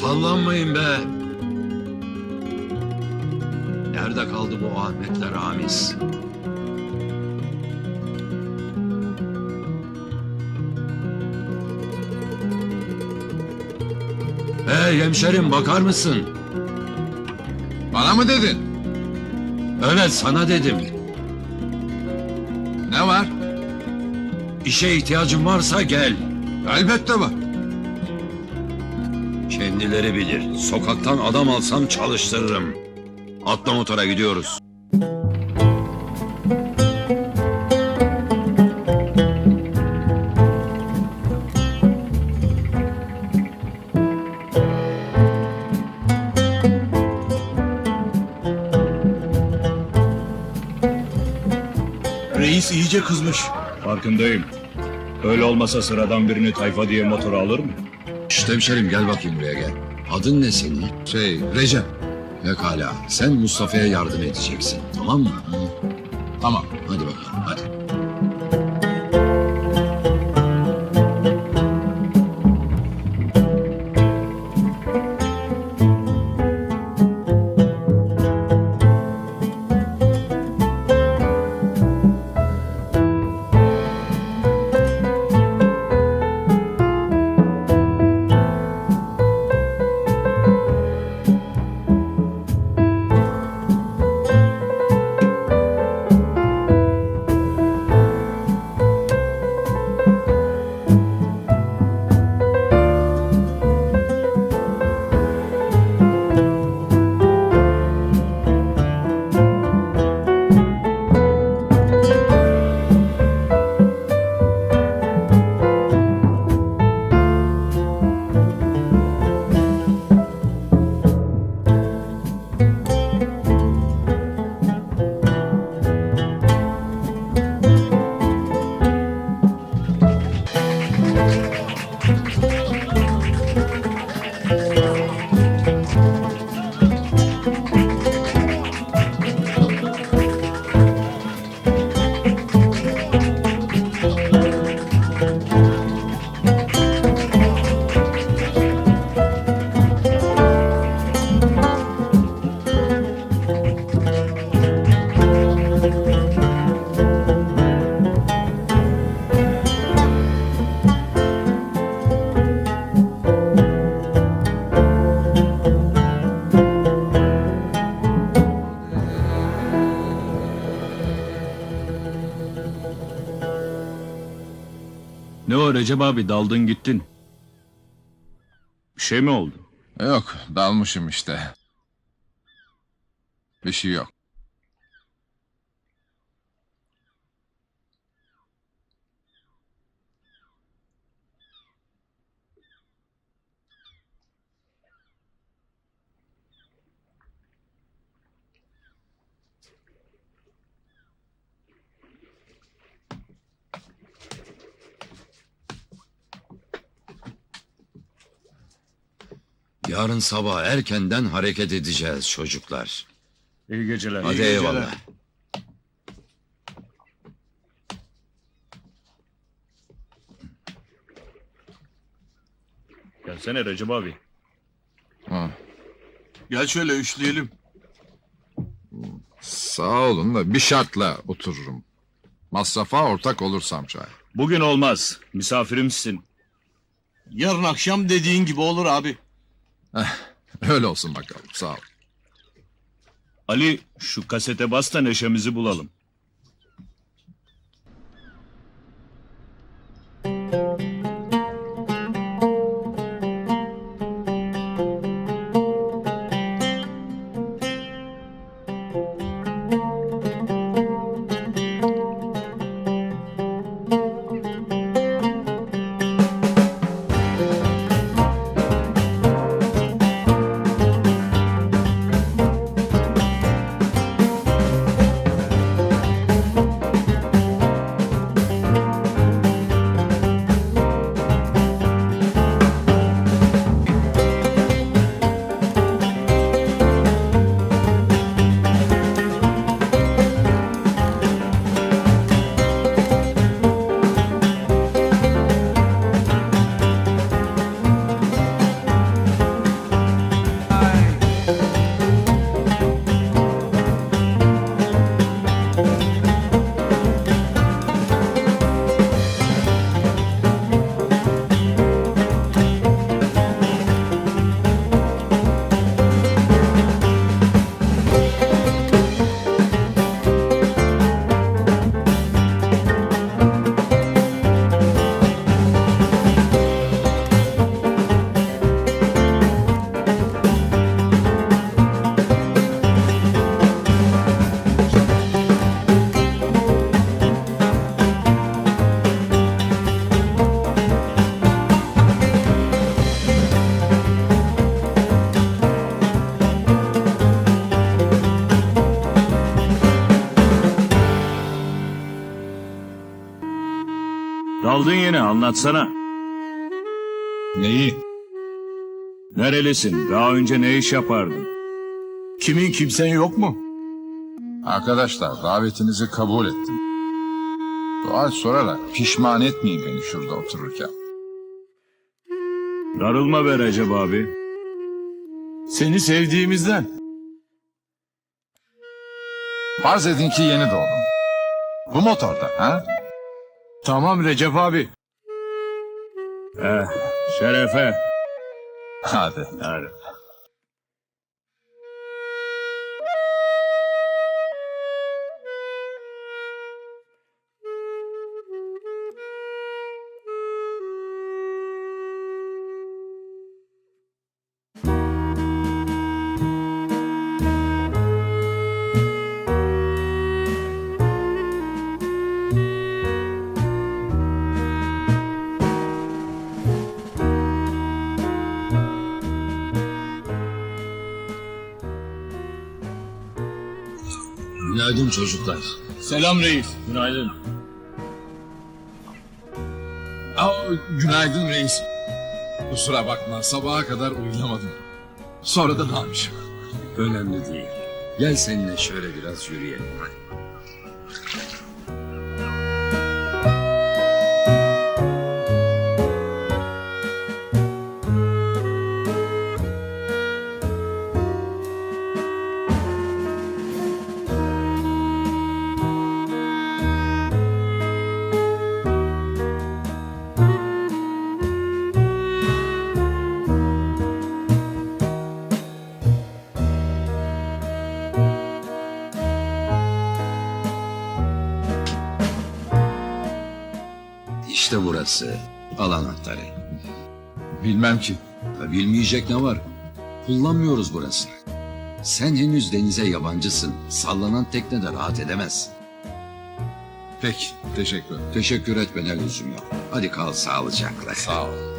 Sallanmayın be. Nerede kaldı bu Ahmetler Ramiz? Hey hemşerim bakar mısın? Bana mı dedin? Evet sana dedim. Ne var? İşe ihtiyacın varsa gel. Elbette var. Kendileri bilir. Sokaktan adam alsam çalıştırırım. Atla motora gidiyoruz. Reis iyice kızmış. Farkındayım. Öyle olmasa sıradan birini tayfa diye motora alır mı? İşte hemşerim gel bakayım buraya gel. Adın ne senin? Şey, Recep. Pekala. Sen Mustafa'ya yardım edeceksin. Tamam mı? Tamam. Hadi bakalım hadi. Recep abi daldın gittin. Bir şey mi oldu? Yok, dalmışım işte. Bir şey yok. Yarın sabah erkenden hareket edeceğiz çocuklar. İyi geceler. Hadi eyvallah. Gelsene Recep abi. Ha. Gel şöyle üçleyelim. Sağ olun da bir şartla otururum. Masrafa ortak olursam şayet. Bugün olmaz. Misafirimsin. Yarın akşam dediğin gibi olur abi. Öyle olsun bakalım, sağ ol. Ali şu kasete bas da neşemizi bulalım. Daldın yine anlatsana. Neyi? Nerelisin? Daha önce ne iş yapardın? Kimin kimsen yok mu? Arkadaşlar davetinizi kabul ettim. Sual sorarak pişman etmeyin beni şurada otururken. Darılma be Recep abi. Seni sevdiğimizden. Farz edin ki yeni doğdum. Bu motorda ha? Tamam Recep abi. Eh, şerefe. Hadi. Hadi. Günaydın çocuklar. Selam reis. Günaydın. Aa, günaydın reis. Kusura bakma sabaha kadar uyuyamadım. Sonradan almışım. Önemli değil. Gel seninle şöyle biraz yürüyelim. İşte burası. Al anahtarı. Bilmem ki. Ya Bilmeyecek ne var? Kullanmıyoruz burasını. Sen henüz denize yabancısın. Sallanan teknede rahat edemezsin. Peki teşekkür Teşekkür etmene lüzum yok. Hadi kal sağlıcakla. Sağ ol.